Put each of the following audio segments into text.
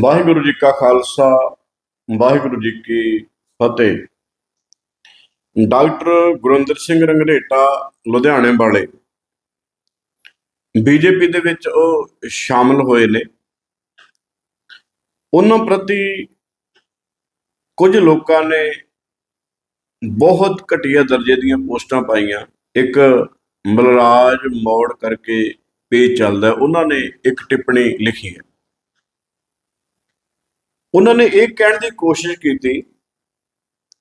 ਵਾਹਿਗੁਰੂ ਜੀ ਕਾ ਖਾਲਸਾ, ਵਾਹਿਗੁਰੂ ਜੀ ਕੀ ਫਤਿਹ। ਡਾਕਟਰ ਗੁਰਿੰਦਰ ਸਿੰਘ ਰੰਗਰੇਟਾ, ਲੁਧਿਆਣੇ ਵਾਲੇ। ਬੀਜੇਪੀ ਦੇ ਵਿੱਚ ਉਹ ਸ਼ਾਮਲ ਹੋਏ ਨੇ। ਉਹਨਾਂ ਪ੍ਰਤੀ ਕੁਝ ਲੋਕਾਂ ਨੇ ਬਹੁਤ ਘਟੀਆ ਦਰਜੇ ਦੀਆਂ ਪੋਸਟਾਂ ਪਾਈਆਂ। ਇੱਕ ਮਲਰਾਜ ਮੋੜ ਕਰਕੇ ਪੇਜ ਚੱਲਦਾ, ਉਹਨਾਂ ਨੇ ਇੱਕ ਟਿੱਪਣੀ ਲਿਖੀ ਹੈ। ਉਹਨਾਂ ਨੇ ਇਹ ਕਹਿਣ ਦੀ ਕੋਸ਼ਿਸ਼ ਕੀਤੀ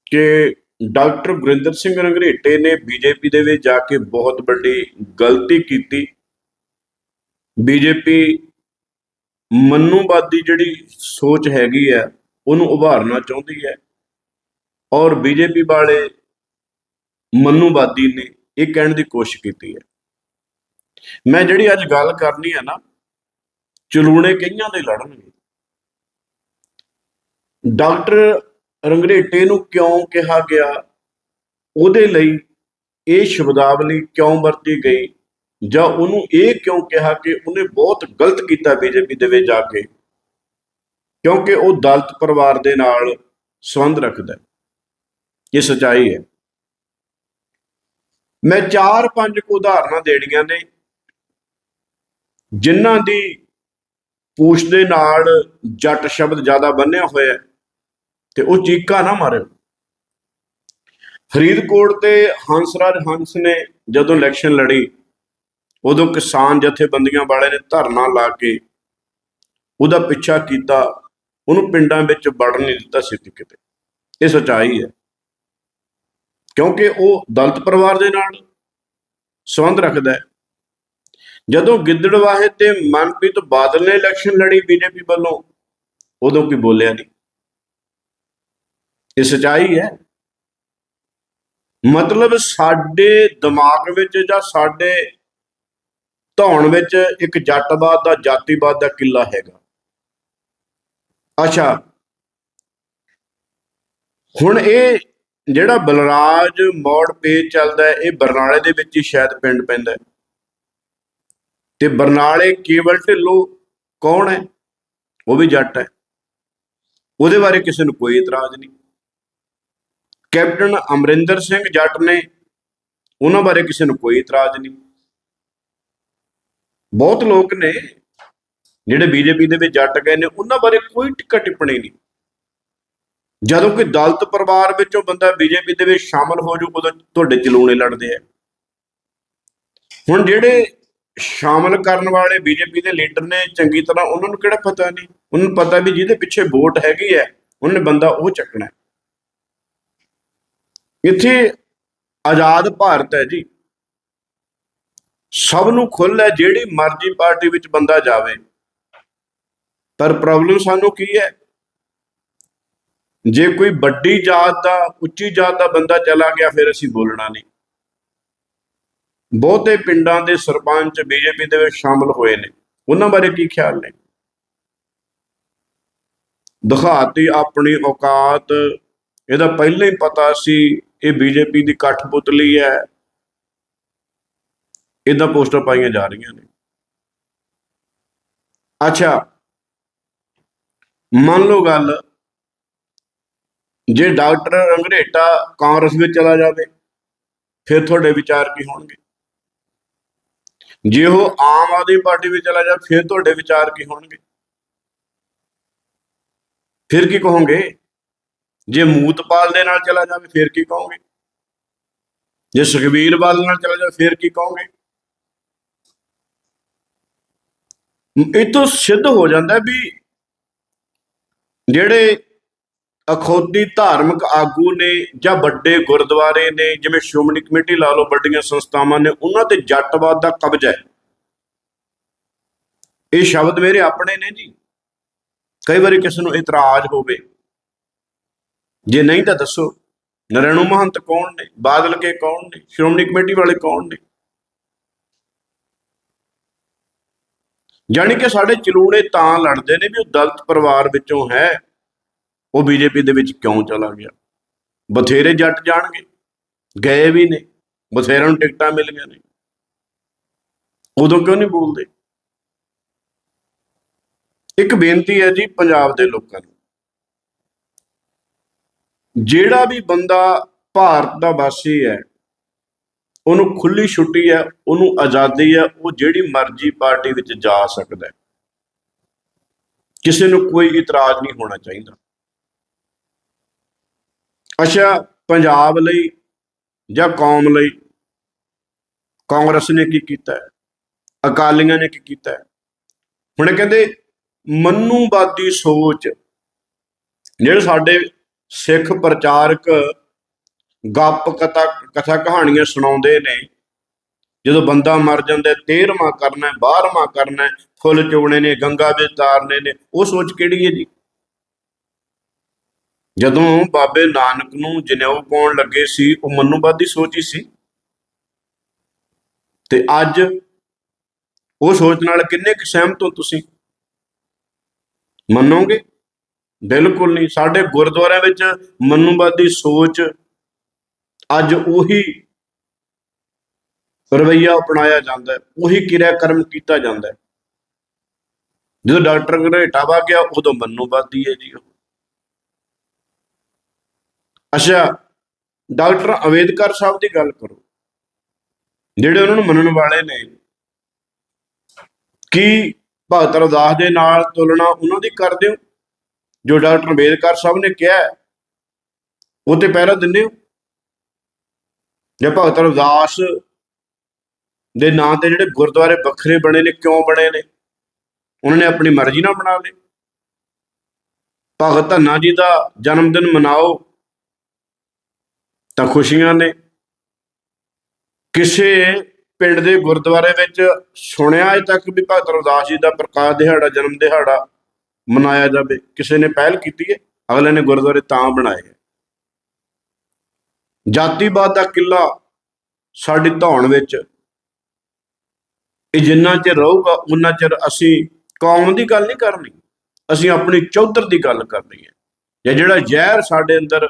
ਕਿ ਡਾਕਟਰ ਗੁਰਿੰਦਰ ਸਿੰਘ ਰੰਗਰੇਟੇ ਨੇ ਬੀਜੇਪੀ ਦੇ ਵਿੱਚ ਜਾ ਕੇ ਬਹੁਤ ਵੱਡੀ ਗਲਤੀ ਕੀਤੀ। ਬੀਜੇਪੀ ਮਨੂਵਾਦੀ ਜਿਹੜੀ ਸੋਚ ਹੈਗੀ ਹੈ, ਉਹਨੂੰ ਉਭਾਰਨਾ ਚਾਹੁੰਦੀ ਹੈ ਔਰ ਬੀਜੇਪੀ ਵਾਲੇ ਮਨੂਵਾਦੀ ਨੇ ਇਹ ਕਹਿਣ ਦੀ ਕੋਸ਼ਿਸ਼ ਕੀਤੀ ਹੈ। ਮੈਂ ਜਿਹੜੀ ਅੱਜ ਗੱਲ ਕਰਨੀ ਹੈ ਨਾ, ਚਲੂਣੇ ਕਈਆਂ ਦੇ ਲੜਨਗੇ। ਡਾਕਟਰ ਰੰਗਰੇਟੇ ਨੂੰ ਕਿਉਂ ਕਿਹਾ ਗਿਆ? ਉਹਦੇ ਲਈ ਇਹ ਸ਼ਬਦਾਵਲੀ ਕਿਉਂ ਵਰਤੀ ਗਈ? ਜਾਂ ਉਹਨੂੰ ਇਹ ਕਿਉਂ ਕਿਹਾ ਕਿ ਉਹਨੇ ਬਹੁਤ ਗਲਤ ਕੀਤਾ ਬੀਜੇਪੀ ਦੇ ਵਿੱਚ ਜਾ ਕੇ? ਕਿਉਂਕਿ ਉਹ ਦਲਤ ਪਰਿਵਾਰ ਦੇ ਨਾਲ ਸੰਬੰਧ ਰੱਖਦਾ ਇਹ ਸਚਾਈ ਹੈ। ਮੈਂ ਚਾਰ ਪੰਜ ਕੁ ਉਦਾਹਰਨਾਂ ਦੇਣੀਆਂ ਨੇ, ਜਿਨ੍ਹਾਂ ਦੀ ਪੂਛ ਦੇ ਨਾਲ ਜੱਟ ਸ਼ਬਦ ਜ਼ਿਆਦਾ ਬੰਨਿਆ ਹੋਇਆ ਹੈ। ਤੇ ਉਹ ਚੀਕਾ ਨਾ ਮਾਰਿਓ ਫਰੀਦਕੋਟ ਤੇ ਹੰਸਰਾਜ ਹੰਸ ਨੇ ਜਦੋਂ ਇਲੈਕਸ਼ਨ ਲੜੀ, ਉਦੋਂ ਕਿਸਾਨ ਜਥੇਬੰਦੀਆਂ ਵਾਲੇ ਨੇ ਧਰਨਾ ਲਾ ਕੇ ਉਹਦਾ ਪਿੱਛਾ ਕੀਤਾ, ਉਹਨੂੰ ਪਿੰਡਾਂ ਵਿੱਚ ਵੜਨ ਨਹੀਂ ਦਿੱਤਾ ਸੀ ਕਿਤੇ। ਇਹ ਸਚਾਈ ਹੈ। ਕਿਉਂਕਿ ਉਹ ਦਲਤ ਪਰਿਵਾਰ ਦੇ ਨਾਲ ਸੰਬੰਧ ਰੱਖਦਾ ਹੈ। ਜਦੋਂ ਗਿੱਦੜਵਾਹੇ ਤੇ ਮਨਪ੍ਰੀਤ ਬਾਦਲ ਨੇ ਇਲੈਕਸ਼ਨ ਲੜੀ, ਬੀਜੇਪੀ ਵੱਲੋਂ, ਉਦੋਂ ਕੋਈ ਬੋਲਿਆ ਨਹੀਂ। ਇਹ ਸਚਾਈ ਹੈ। ਮਤਲਬ ਸਾਡੇ ਦਿਮਾਗ ਵਿੱਚ ਜਾਂ ਸਾਡੇ ਧੌਣ ਵਿੱਚ ਇੱਕ ਜੱਟਵਾਦ ਦਾ, ਜਾਤੀਵਾਦ ਦਾ ਕਿੱਲਾ ਹੈਗਾ। ਅੱਛਾ। ਹੁਣ ਇਹ ਜਿਹੜਾ ਬਲਰਾਜ ਮੋੜ ਪੇਜ ਚੱਲਦਾ ਇਹ ਬਰਨਾਲੇ ਦੇ ਵਿੱਚ ਹੀ ਸ਼ਾਇਦ ਪਿੰਡ ਪੈਂਦਾ ਤੇ ਬਰਨਾਲੇ ਕੇਵਲ ਢਿੱਲੋਂ ਕੌਣ ਹੈ? ਉਹ ਵੀ ਜੱਟ ਹੈ। ਉਹਦੇ ਬਾਰੇ ਕਿਸੇ ਨੂੰ ਕੋਈ ਇਤਰਾਜ਼ ਨਹੀਂ। ਕੈਪਟਨ ਅਮਰਿੰਦਰ ਸਿੰਘ ਜੱਟ ਨੇ ਉਹਨਾਂ ਬਾਰੇ ਕਿਸੇ ਨੂੰ ਕੋਈ ਇਤਰਾਜ਼ ਨਹੀਂ। ਬਹੁਤ ਲੋਕ ਨੇ ਜਿਹੜੇ ਬੀਜੇਪੀ ਦੇ ਵਿੱਚ ਜੱਟ ਗਏ ਨੇ, ਉਹਨਾਂ ਬਾਰੇ ਕੋਈ ਟਿੱਕਾ ਟਿੱਪਣੀ ਨਹੀਂ। ਜਦੋਂ ਕੋਈ ਦਲਤ ਪਰਿਵਾਰ ਵਿੱਚੋਂ ਬੰਦਾ ਬੀਜੇਪੀ ਦੇ ਵਿੱਚ ਸ਼ਾਮਲ ਹੋ ਜੂ ਉਦੋਂ ਤੁਹਾਡੇ ਚਲੂਣੇ ਲੜਦੇ ਆ। ਹੁਣ ਜਿਹੜੇ ਸ਼ਾਮਲ ਕਰਨ ਵਾਲੇ ਬੀਜੇਪੀ ਦੇ ਲੀਡਰ ਨੇ, ਚੰਗੀ ਤਰ੍ਹਾਂ ਉਹਨਾਂ ਨੂੰ ਕਿਹੜਾ ਪਤਾ ਨਹੀਂ। ਉਹਨਾਂ ਨੂੰ ਪਤਾ ਵੀ ਜਿਹਦੇ ਪਿੱਛੇ ਵੋਟ ਹੈਗੀ ਹੈ, ਉਹਨੇ ਬੰਦਾ ਉਹ ਚੱਕਣਾ। ਇੱਥੇ ਆਜ਼ਾਦ ਭਾਰਤ ਹੈ ਜੀ। ਸਭ ਨੂੰ ਖੁੱਲ੍ਹ ਹੈ, ਜਿਹੜੀ ਮਰਜ਼ੀ ਪਾਰਟੀ ਵਿੱਚ ਬੰਦਾ ਜਾਵੇ। ਪਰ ਪ੍ਰੋਬਲਮ ਸਾਨੂੰ ਕੀ ਹੈ? ਜੇ ਕੋਈ ਵੱਡੀ ਜਾਤ ਦਾ, ਉੱਚੀ ਜਾਤ ਦਾ ਬੰਦਾ ਚਲਾ ਗਿਆ, ਫਿਰ ਅਸੀਂ ਬੋਲਣਾ ਨਹੀਂ। ਬਹੁਤੇ ਪਿੰਡਾਂ ਦੇ ਸਰਪੰਚ ਬੀਜੇਪੀ ਦੇ ਵਿੱਚ ਸ਼ਾਮਲ ਹੋਏ ਨੇ। ਉਹਨਾਂ ਬਾਰੇ ਕੀ ਖਿਆਲ ਨੇ? ਦਿਖਾਤੀ ਆਪਣੀ ਔਕਾਤ ਇਹਦਾ ਪਹਿਲਾਂ ਹੀ ਪਤਾ ਸੀ, ਇਹ ਬੀਜੇਪੀ ਦੀ ਕਠਪੁਤਲੀ ਹੈ। ਇਦਾਂ ਪੋਸਟਰ ਪਾਈਆਂ ਜਾ ਰਹੀਆਂ ਨੇ। ਅੱਛਾ, ਮੰਨ ਲਓ ਗੱਲ, ਜੇ ਡਾਕਟਰ ਰੰਗਰੇਟਾ ਕਾਂਗਰਸ ਵਿੱਚ ਚਲਾ ਜਾਵੇ, ਫਿਰ ਤੁਹਾਡੇ ਵਿਚਾਰ ਕੀ ਹੋਣਗੇ? ਜੇ ਉਹ ਆਮ ਆਦਮੀ ਪਾਰਟੀ ਵਿੱਚ ਚਲਾ ਜਾਵੇ, ਫਿਰ ਤੁਹਾਡੇ ਵਿਚਾਰ ਕੀ ਹੋਣਗੇ? ਫਿਰ ਕੀ ਕਹੋਗੇ? ਜੇ ਮੂਤਪਾਲ ਦੇ ਨਾਲ ਚਲਾ ਜਾਵੇ, ਫਿਰ ਕੀ ਕਹੋਗੇ? ਜੇ ਸੁਖਬੀਰ ਬਾਦਲ ਨਾਲ ਚਲਾ ਜਾਵੇ, ਫਿਰ ਕੀ ਕਹੋਗੇ? ਇਹ ਤੋਂ ਸਿੱਧ ਹੋ ਜਾਂਦਾ ਵੀ ਜਿਹੜੇ ਅਖੌਤੀ ਧਾਰਮਿਕ ਆਗੂ ਨੇ ਜਾਂ ਵੱਡੇ ਗੁਰਦੁਆਰੇ ਨੇ, ਜਿਵੇਂ ਸ਼੍ਰੋਮਣੀ ਕਮੇਟੀ ਲਾ ਲਓ, ਵੱਡੀਆਂ ਸੰਸਥਾਵਾਂ ਨੇ, ਉਹਨਾਂ ਤੇ ਜੱਟਵਾਦ ਦਾ ਕਬਜ਼ਾ ਹੈ। ਇਹ ਸ਼ਬਦ ਮੇਰੇ ਆਪਣੇ ਨੇ ਜੀ। ਕਈ ਵਾਰੀ ਕਿਸੇ ਨੂੰ ਇਤਰਾਜ਼ ਹੋਵੇ। ਜੇ ਨਹੀਂ ਤਾਂ ਦੱਸੋ। ਨਰੈਣੂ ਮਹੰਤ ਕੌਣ ਨੇ? ਬਾਦਲ ਕੇ ਕੌਣ ਨੇ? ਸ਼੍ਰੋਮਣੀ ਕਮੇਟੀ ਵਾਲੇ ਕੌਣ ਨੇ? ਜਾਣੀ ਕਿ ਸਾਡੇ ਚਲੂਣੇ ਤਾਂ ਲੜਦੇ ਨੇ ਵੀ ਉਹ ਦਲਤ ਪਰਿਵਾਰ ਵਿੱਚੋਂ ਹੈ। ਉਹ ਬੀਜੇਪੀ ਦੇ ਵਿੱਚ ਕਿਉਂ ਚਲਾ ਗਿਆ? ਬਥੇਰੇ ਜੱਟ ਜਾਣਗੇ। ਗਏ ਵੀ ਨੇ। ਬਥੇਰਿਆਂ ਨੂੰ ਟਿਕਟਾਂ ਮਿਲ ਗਈਆਂ ਨੇ। ਉਦੋਂ ਕਿਉਂ ਨਹੀਂ ਬੋਲਦੇ? ਇੱਕ ਬੇਨਤੀ ਹੈ ਜੀ, ਪੰਜਾਬ ਦੇ ਲੋਕਾਂ ਨੂੰ। ਜਿਹੜਾ ਵੀ ਬੰਦਾ ਭਾਰਤ ਦਾ ਵਾਸੀ ਹੈ, ਉਹਨੂੰ ਖੁੱਲੀ ਛੁੱਟੀ ਹੈ, ਉਹਨੂੰ ਆਜ਼ਾਦੀ ਹੈ, ਉਹ ਜਿਹੜੀ ਮਰਜ਼ੀ ਪਾਰਟੀ ਵਿੱਚ ਜਾ ਸਕਦਾ ਹੈ। ਕਿਸੇ ਨੂੰ ਕੋਈ ਇਤਰਾਜ਼ ਨਹੀਂ ਹੋਣਾ ਚਾਹੀਦਾ। ਅੱਛਾ, ਪੰਜਾਬ ਲਈ ਜਾਂ ਕੌਮ ਲਈ ਕਾਂਗਰਸ ਨੇ ਕੀ ਕੀਤਾ ਹੈ? ਅਕਾਲੀਆਂ ਨੇ ਕੀ ਕੀਤਾ ਹੈ? ਹੁਣ ਕਹਿੰਦੇ, ਮਨੂਵਾਦੀ ਸੋਚ, ਜਿਹੜੇ ਸਾਡੇ ਸਿੱਖ ਪ੍ਰਚਾਰਕ ਗੱਪ ਕਥਾ ਕਥਾ ਕਹਾਣੀਆਂ ਸੁਣਾਉਂਦੇ ਨੇ। ਜਦੋਂ ਬੰਦਾ ਮਰ ਜਾਂਦਾ 13ਵਾਂ ਕਰਨਾ ਹੈ 12ਵਾਂ ਕਰਨਾ ਫੁੱਲ ਚੋਣੇ ਨੇ, ਗੰਗਾ ਵਿੱਚ ਤਾਰਨੇ ਨੇ, ਉਹ ਸੋਚ ਕਿਹੜੀ ਹੈ ਜੀ? ਜਦੋਂ ਬਾਬੇ ਨਾਨਕ ਨੂੰ ਜਨੇਊ ਪਾਉਣ ਲੱਗੇ ਸੀ, ਉਹ ਮਨੂਵਾਦੀ ਸੋਚ ਹੀ ਸੀ। ਤੇ ਅੱਜ ਉਹ ਸੋਚ ਨਾਲ ਕਿੰਨੇ ਕੁ ਸਹਿਮਤ ਹੋ ਤੁਸੀਂ? ਮੰਨੋਗੇ? ਬਿਲਕੁਲ ਨਹੀਂ। ਸਾਡੇ ਗੁਰਦੁਆਰਿਆਂ ਵਿੱਚ ਮਨੂਵਾਦੀ ਸੋਚ ਅੱਜ ਉਹੀ ਰਵਈਆ ਅਪਣਾਇਆ ਜਾਂਦਾ ਹੈ, ਉਹੀ ਕਿਰਿਆ ਕਰਮ ਕੀਤਾ ਜਾਂਦਾ ਹੈ। ਜਦੋਂ ਡਾਕਟਰ ਘਰੇਟਾ ਵਾ ਗਿਆ, ਉਦੋਂ ਮਨੂਵਾਦੀ ਹੈ ਜੀ ਉਹ। ਅੱਛਾ, ਡਾਕਟਰ ਅੰਬੇਦਕਰ ਸਾਹਿਬ ਦੀ ਗੱਲ ਕਰੋ। ਜਿਹੜੇ ਉਹਨਾਂ ਨੂੰ ਮੰਨਣ ਵਾਲੇ ਨੇ, ਕੀ ਭਗਤ ਰਵਿਦਾਸ ਦੇ ਨਾਲ ਤੁਲਨਾ ਉਹਨਾਂ ਦੀ ਕਰਦੇ ਹੋ? ਜੋ ਡਾਕਟਰ ਅੰਬੇਦਕਰ ਸਾਹਿਬ ਨੇ ਕਿਹਾ ਉਹ ਤੇ ਪਹਿਰਾ ਦਿੰਦੇ ਹੋ? ਜੇ ਭਗਤ ਰਵਿਦਾਸ ਦੇ ਨਾਂ ਤੇ ਜਿਹੜੇ ਗੁਰਦੁਆਰੇ ਵੱਖਰੇ ਬਣੇ ਨੇ, ਕਿਉਂ ਬਣੇ ਨੇ? ਉਹਨਾਂ ਨੇ ਆਪਣੀ ਮਰਜ਼ੀ ਨਾਲ ਬਣਾ ਲਏ। ਭਗਤ ਧੰਨਾ ਜੀ ਦਾ ਜਨਮ ਦਿਨ ਮਨਾਓ ਤਾਂ ਖੁਸ਼ੀਆਂ ਨੇ। ਕਿਸੇ ਪਿੰਡ ਦੇ ਗੁਰਦੁਆਰੇ ਵਿੱਚ ਸੁਣਿਆ ਅਜੇ ਤੱਕ ਵੀ ਭਗਤ ਰਵਿਦਾਸ ਜੀ ਦਾ ਪ੍ਰਕਾਸ਼ ਦਿਹਾੜਾ, ਜਨਮ ਦਿਹਾੜਾ ਮਨਾਇਆ ਜਾਵੇ, ਕਿਸੇ ਨੇ ਪਹਿਲ ਕੀਤੀ ਹੈ, ਅਗਲੇ ਨੇ ਗੁਰਦੁਆਰੇ ਤਾਂ ਬਣਾਏ ਹੈ। ਜਾਤੀਵਾਦ ਦਾ ਕਿੱਲਾ ਸਾਡੀ ਧੌਣ ਵਿੱਚ ਇਹ ਜਿੰਨਾ ਚਿਰ ਰਹੂਗਾ ਉਹਨਾਂ ਚਿਰ ਅਸੀਂ ਕੌਮ ਦੀ ਗੱਲ ਨਹੀਂ ਕਰਨੀ, ਅਸੀਂ ਆਪਣੀ ਚੌਧਰ ਦੀ ਗੱਲ ਕਰਨੀ ਹੈ। ਜਾਂ ਜਿਹੜਾ ਜ਼ਹਿਰ ਸਾਡੇ ਅੰਦਰ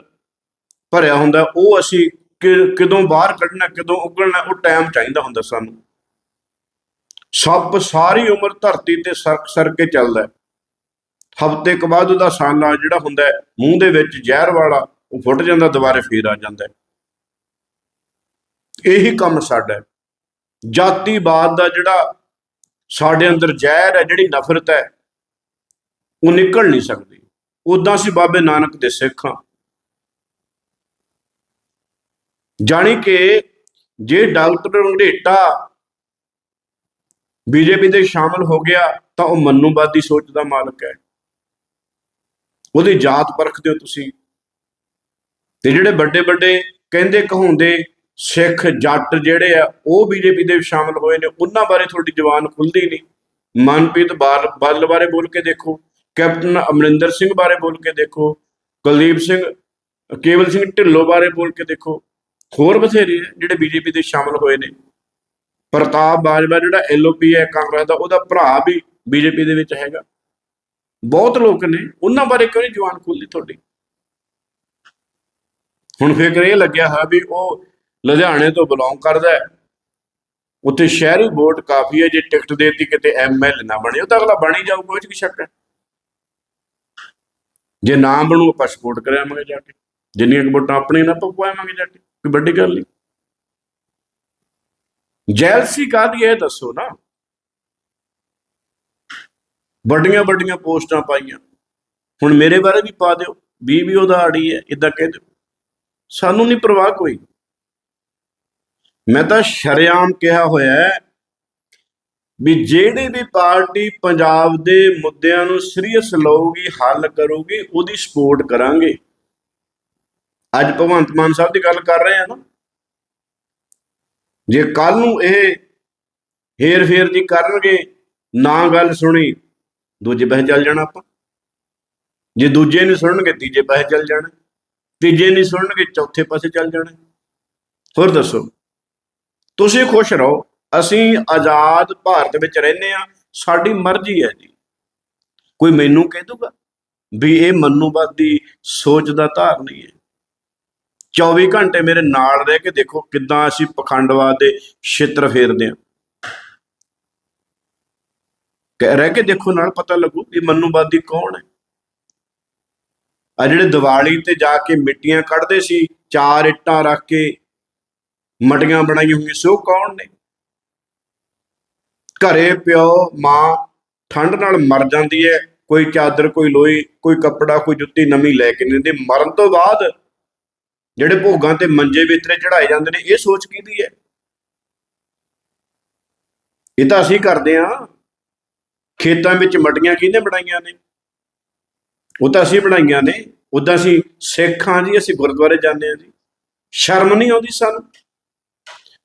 ਭਰਿਆ ਹੁੰਦਾ, ਉਹ ਅਸੀਂ ਕਿ- ਕਦੋਂ ਬਾਹਰ ਕੱਢਣਾ, ਕਦੋਂ ਉਗਲਣਾ, ਉਹ ਟਾਈਮ ਚਾਹੀਦਾ ਹੁੰਦਾ ਸਾਨੂੰ। ਸੱਪ ਸਾਰੀ ਉਮਰ ਧਰਤੀ ਤੇ ਸਰਕ ਸਰ ਕੇ ਚੱਲਦਾ ਹਫ਼ਤੇ ਕੁ ਬਾਅਦ ਉਹਦਾ ਸਾਨਾ ਜਿਹੜਾ ਹੁੰਦਾ ਮੂੰਹ ਦੇ ਵਿੱਚ ਜ਼ਹਿਰ ਵਾਲਾ, ਉਹ ਫੁੱਟ ਜਾਂਦਾ, ਦੁਬਾਰੇ ਫੇਰ ਆ ਜਾਂਦਾ ਇਹੀ ਕੰਮ ਸਾਡਾ ਜਾਤੀਵਾਦ ਦਾ ਜਿਹੜਾ ਸਾਡੇ ਅੰਦਰ ਜ਼ਹਿਰ ਹੈ, ਜਿਹੜੀ ਨਫ਼ਰਤ ਹੈ, ਉਹ ਨਿਕਲ ਨਹੀਂ ਸਕਦੀ। ਉਦਾਂ ਅਸੀਂ ਬਾਬੇ ਨਾਨਕ ਦੇ ਸਿੱਖ ਹਾਂ। ਜਾਣੀ ਕਿ ਜੇ ਡਾਕਟਰ ਅੰਗਰੇਟਾ ਬੀਜੇਪੀ ਦੇ ਸ਼ਾਮਲ ਹੋ ਗਿਆ, ਤਾਂ ਉਹ ਮਨੂਵਾਦੀ ਸੋਚ ਦਾ ਮਾਲਕ ਹੈ। ਉਹਦੀ ਜਾਤ ਪਰਖਦੇ ਹੋ ਤੁਸੀਂ। ਤੇ ਜਿਹੜੇ ਵੱਡੇ ਵੱਡੇ ਕਹਿੰਦੇ ਕਹਾਉਂਦੇ ਸਿੱਖ, ਜੱਟ ਜਿਹੜੇ ਆ, ਉਹ ਬੀਜੇਪੀ ਦੇ ਸ਼ਾਮਲ ਹੋਏ ਨੇ, ਉਹਨਾਂ ਬਾਰੇ ਤੁਹਾਡੀ ਜ਼ੁਬਾਨ ਖੁੱਲਦੀ ਨਹੀਂ। ਮਨਪ੍ਰੀਤ ਬਾਲ ਬਾਦਲ ਬਾਰੇ ਬੋਲ ਕੇ ਦੇਖੋ, ਕੈਪਟਨ ਅਮਰਿੰਦਰ ਸਿੰਘ ਬਾਰੇ ਬੋਲ ਕੇ ਦੇਖੋ, ਕੁਲਦੀਪ ਸਿੰਘ, ਕੇਵਲ ਸਿੰਘ ਢਿੱਲੋਂ ਬਾਰੇ ਬੋਲ ਕੇ ਦੇਖੋ, ਹੋਰ ਬਥੇਰੇ ਜਿਹੜੇ ਬੀਜੇਪੀ ਦੇ ਸ਼ਾਮਲ ਹੋਏ ਨੇ। ਪ੍ਰਤਾਪ ਬਾਜਵਾ ਜਿਹੜਾ ਐਲਓਪੀ ਹੈ ਕਾਂਗਰਸ ਦਾ, ਉਹਦਾ ਭਰਾ ਵੀ ਬੀਜੇਪੀ ਦੇ ਵਿੱਚ ਹੈਗਾ। ਬਹੁਤ ਲੋਕ ਨੇ, ਉਹਨਾਂ ਬਾਰੇ ਕਿਉਂ ਨਹੀਂ ਜਵਾਨ ਖੁੱਲਦੀ ਤੁਹਾਡੀ? ਹੁਣ ਫਿਕਰ ਇਹ ਲੱਗਿਆ ਹੈ ਵੀ ਉਹ ਲੁਧਿਆਣੇ ਤੋਂ ਬਿਲੋਂਗ ਕਰਦਾ ਹੈ। ਉੱਥੇ ਸ਼ਹਿਰੀ ਵੋਟ ਕਾਫੀ ਹੈ, ਜੇ ਟਿਕਟ ਦੇਤੀ ਕਿਤੇ ਐਮਐਲ ਨਾ ਬਣੇ, ਉਹ ਤਾਂ ਅਗਲਾ ਬਣ ਹੀ ਜਾਊ ਕੋਈ ਕੀ ਸ਼ੱਕ ਹੈ? ਜੇ ਨਾ ਬਣੂ, ਆਪਾਂ ਸਪੋਰਟ ਕਰਾਂਗੇ ਜਾ ਕੇ। ਜਿੰਨੀਆਂ ਕੁ ਵੋਟਾਂ ਆਪਣੇ ਨਾ ਪਵਾਵਾਂਗੇ ਜਾ ਕੇ, ਕੋਈ ਵੱਡੀ ਗੱਲ ਨਹੀਂ। ਜੈਲਸੀ ਕਾਹਦੀ ਹੈ ਇਹ ਦੱਸੋ ਨਾ। ਵੱਡੀਆਂ ਵੱਡੀਆਂ ਪੋਸਟਾਂ ਪਾਈਆਂ। ਹੁਣ ਮੇਰੇ ਬਾਰੇ ਵੀ ਪਾ ਦਿਓ, ਵੀ ਵੀ ਉਹਦਾ ਆੜੀ ਹੈ ਇਦਾਂ ਕਹਿ ਦਿਓ। ਸਾਨੂੰ ਨਹੀਂ ਪਰਵਾਹ ਕੋਈ। ਮੈਂ ਤਾਂ ਸ਼ਰਿਆਮ ਕਿਹਾ ਹੋਇਆ ਹੈ ਵੀ ਜਿਹੜੀ ਵੀ ਪਾਰਟੀ ਪੰਜਾਬ ਦੇ ਮੁੱਦਿਆਂ ਨੂੰ ਸੀਰੀਅਸ ਲਊਗੀ, ਹੱਲ ਕਰੂਗੀ, ਉਹਦੀ ਸਪੋਰਟ ਕਰਾਂਗੇ। ਅੱਜ ਭਗਵੰਤ ਮਾਨ ਸਾਹਿਬ ਦੀ ਗੱਲ ਕਰ ਰਹੇ ਆ ਨਾ। ਜੇ ਕੱਲ ਨੂੰ ਇਹ ਹੇਰ ਫੇਰ ਦੀ ਕਰਨਗੇ, ਨਾ ਗੱਲ ਸੁਣੀ ਦੂਜੇ ਪਾਸੇ ਚੱਲ ਜਾਣਾ ਆਪਾਂ। ਜੇ ਦੂਜੇ ਨਹੀਂ ਸੁਣਨਗੇ, ਤੀਜੇ ਪਾਸੇ ਚੱਲ ਜਾਣਾ। ਤੀਜੇ ਨਹੀਂ ਸੁਣਨਗੇ, ਚੌਥੇ ਪਾਸੇ ਚੱਲ ਜਾਣਾ। ਹੋਰ ਦੱਸੋ? ਤੁਸੀਂ ਖੁਸ਼ ਰਹੋ। ਅਸੀਂ ਆਜ਼ਾਦ ਭਾਰਤ ਵਿੱਚ ਰਹਿੰਦੇ ਆ ਸਾਡੀ ਮਰਜ਼ੀ ਹੈ ਜੀ। ਕੋਈ ਮੈਨੂੰ ਕਹਿ ਦੂਗਾ ਵੀ ਇਹ ਮਨੂਵਾਦੀ ਸੋਚ ਦਾ ਧਾਰ ਨਹੀਂ ਹੈ। 24 ਘੰਟੇ ਮੇਰੇ ਨਾਲ ਰਹਿ ਕੇ ਦੇਖੋ ਕਿੱਦਾਂ ਅਸੀਂ ਪਖੰਡਵਾਦ ਦੇ ਛਿੱਤਰ ਫੇਰਦੇ ਆ ਰਹਿ ਕੇ ਦੇਖੋ ਨਾਲ ਪਤਾ ਲੱਗੂ ਕਿ ਮਨੂਵਾਦੀ ਕੌਣ ਹੈ। ਆ ਜਿਹੜੇ ਦੀਵਾਲੀ ਤੇ ਜਾ ਕੇ ਮਿੱਟੀਆਂ ਕੱਢਦੇ ਸੀ, ਚਾਰ ਇੱਟਾਂ ਰੱਖ ਕੇ ਮਟੀਆਂ ਬਣਾਈਆਂ ਹੋਈਆਂ ਸੀ, ਉਹ ਕੌਣ ਨੇ? ਘਰੇ ਪਿਓ, ਮਾਂ ਠੰਡ ਨਾਲ ਮਰ ਜਾਂਦੀ ਹੈ, ਕੋਈ ਚਾਦਰ, ਕੋਈ ਲੋਈ ਕੋਈ ਕੱਪੜਾ, ਕੋਈ ਜੁੱਤੀ ਨਵੀਂ ਲੈ ਕੇ ਨਹੀਂ ਦਿੰਦੇ। ਮਰਨ ਤੋਂ ਬਾਅਦ ਜਿਹੜੇ ਭੋਗਾਂ ਤੇ ਮੰਜੇ ਵਿਤਰੇ ਚੜਾਏ ਜਾਂਦੇ ਨੇ, ਇਹ ਸੋਚ ਕਿਹਦੀ ਹੈ? ਇਹ ਤਾਂ ਅਸੀਂ ਕਰਦੇ ਆ ਖੇਤਾਂ ਵਿੱਚ ਮਟੀਆਂ ਕਿਹਨੇ ਬਣਾਈਆਂ ਨੇ? ਉਹ ਤਾਂ ਅਸੀਂ ਬਣਾਈਆਂ ਨੇ। ਉਦਾਂ ਅਸੀਂ ਸਿੱਖ ਹਾਂ ਜੀ, ਅਸੀਂ ਗੁਰਦੁਆਰੇ ਜਾਂਦੇ ਹਾਂ ਜੀ। ਸ਼ਰਮ ਨਹੀਂ ਆਉਂਦੀ ਸਾਨੂੰ?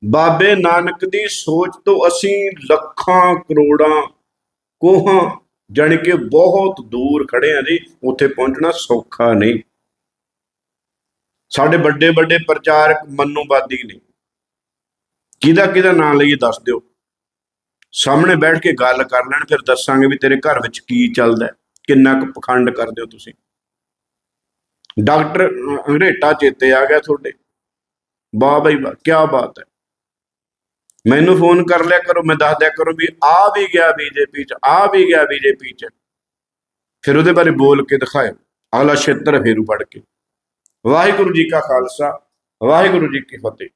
ਬਾਬੇ ਨਾਨਕ ਦੀ ਸੋਚ ਤੋਂ ਅਸੀਂ ਲੱਖਾਂ, ਕਰੋੜਾਂ ਕੋਹਾਂ ਜਾਣੀ ਕਿ ਬਹੁਤ ਦੂਰ ਖੜੇ ਆ ਜੀ। ਉੱਥੇ ਪਹੁੰਚਣਾ ਸੌਖਾ ਨਹੀਂ। ਸਾਡੇ ਵੱਡੇ ਵੱਡੇ ਪ੍ਰਚਾਰਕ ਮਨੂਵਾਦੀ ਨੇ। ਕਿਹਦਾ ਕਿਹਦਾ ਨਾਮ ਲਈਏ ਦੱਸ ਦਿਓ। ਸਾਹਮਣੇ ਬੈਠ ਕੇ ਗੱਲ ਕਰ ਲੈਣ, ਫਿਰ ਦੱਸਾਂਗੇ ਵੀ ਤੇਰੇ ਘਰ ਵਿੱਚ ਕੀ ਚੱਲਦਾ ਕਿੰਨਾ ਕੁ ਪਖੰਡ ਕਰਦੇ ਹੋ ਤੁਸੀਂ। ਡਾਕਟਰ, ਅੰਗਰੇਟਾ ਚੇਤੇ ਆ ਗਿਆ ਤੁਹਾਡੇ। ਵਾਹ ਬਈ ਵਾਹ ਕੀ ਬਾਤ ਹੈ। ਮੈਨੂੰ ਫੋਨ ਕਰ ਲਿਆ ਕਰੋ, ਮੈਂ ਦੱਸ ਦਿਆ ਕਰੋ ਵੀ ਆ ਵੀ ਗਿਆ ਬੀਜੇਪੀ ਚ, ਆ ਵੀ ਗਿਆ ਬੀਜੇਪੀ ਚ। ਫਿਰ ਉਹਦੇ ਬਾਰੇ ਬੋਲ ਕੇ ਦਿਖਾਇਆ ਅਗਲਾ ਛੇਤਰ ਫੇਰੂ ਪੜ ਕੇ। ਵਾਹਿਗੁਰੂ ਜੀ ਕਾ ਖਾਲਸਾ, ਵਾਹਿਗੁਰੂ ਜੀ ਕੀ ਫਤਿਹ।